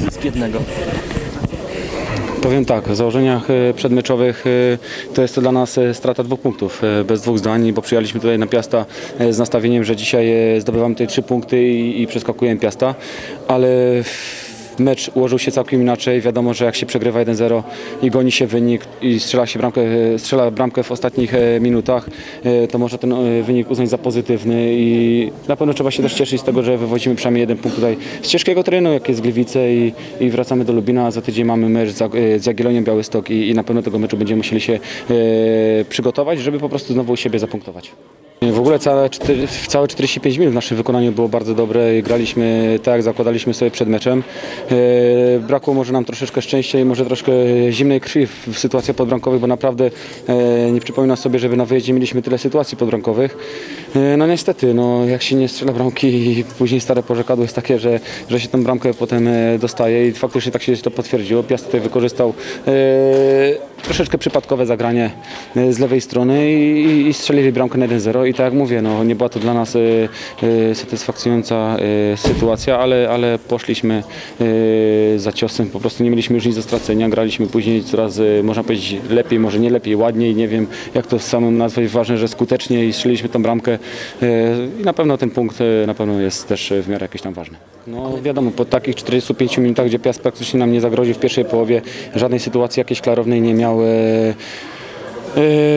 zysk jednego? Powiem tak, w założeniach e, przedmeczowych e, to jest to dla nas e, strata dwóch punktów, bez dwóch zdań, bo przyjechaliśmy tutaj na Piasta z nastawieniem, że dzisiaj zdobywamy tutaj trzy punkty i, i przeskakujemy Piasta, ale mecz ułożył się całkiem inaczej. Wiadomo, że jak się przegrywa 1-0 i goni się wynik i strzela się bramkę, e, strzela bramkę w ostatnich e, minutach, e, to można ten wynik uznać za pozytywny i na pewno trzeba się też cieszyć z tego, że wywozimy przynajmniej jeden punkt tutaj z ciężkiego terenu, jak jest Gliwice i, i wracamy do Lubina, za tydzień mamy mecz z, Jagiellonią Białystok i, i na pewno tego meczu będziemy musieli się przygotować, żeby po prostu znowu u siebie zapunktować. W ogóle całe, całe 45 minut w naszym wykonaniu było bardzo dobre graliśmy tak, jak zakładaliśmy sobie przed meczem. E, Brakło może nam troszeczkę szczęścia i może troszkę zimnej krwi w, sytuacjach podbramkowych, bo naprawdę e, nie przypominam sobie, żeby na wyjeździe mieliśmy tyle sytuacji podbramkowych. E, No niestety, no, jak się nie strzela bramki i później stare porzekadło jest takie, że, że się tę bramkę potem dostaje i faktycznie tak się to potwierdziło. Piast tutaj wykorzystał troszeczkę przypadkowe zagranie e, z lewej strony i, i strzelili bramkę na 1-0 i tak jak mówię, no, nie była to dla nas e, e, satysfakcjonująca e, sytuacja, ale, ale poszliśmy e, za ciosem, po prostu nie mieliśmy już nic do stracenia, graliśmy później coraz, e, można powiedzieć, lepiej, może nie lepiej, ładniej, nie wiem jak to samym nazwać, ważne, że skutecznie i strzeliliśmy tą bramkę i na pewno ten punkt na pewno jest też w miarę jakiś tam ważny. No wiadomo, po takich 45 minutach, gdzie Piast praktycznie nam nie zagroził w pierwszej połowie, żadnej sytuacji jakiejś klarownej nie miał, e,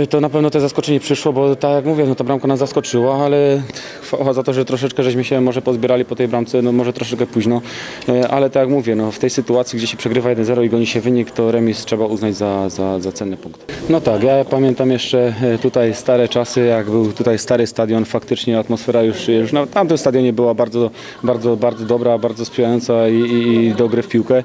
e, to na pewno to zaskoczenie przyszło, bo tak jak mówię, no ta bramka nas zaskoczyła, ale chwała za to, że troszeczkę żeśmy się może pozbierali po tej bramce, no może troszeczkę późno, e, ale tak jak mówię, no w tej sytuacji, gdzie się przegrywa 1-0 i goni się wynik, to remis trzeba uznać za, za, za cenny punkt. No tak, ja pamiętam jeszcze tutaj stare czasy, jak był tutaj stary stadion, faktycznie atmosfera już, już na tamtym stadionie była bardzo, bardzo, bardzo dobra, bardzo sprzyjająca i, i, i do gry w piłkę.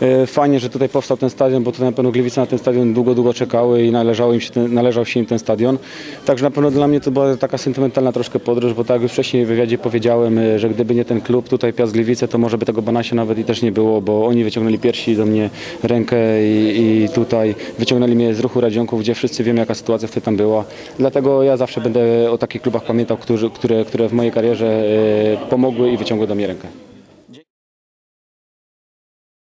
E, Fajnie, że tutaj powstał ten stadion, bo tutaj na pewno Gliwice na ten stadion długo, długo czekały i należało im się ten, należał się im ten stadion. Także na pewno dla mnie to była taka sentymentalna troszkę podróż, bo tak jak już wcześniej w wywiadzie powiedziałem, e, że gdyby nie ten klub tutaj Piast Gliwice, to może by tego Banasia nawet i też nie było, bo oni wyciągnęli piersi do mnie rękę i, i tutaj wyciągnęli mnie z ruchu Radzionków, gdzie wszyscy wiemy jaka sytuacja wtedy tam była. Dlatego ja zawsze będę o takich klubach pamiętał, które, które w mojej karierze e, pomogły i wyciągły do mnie rękę.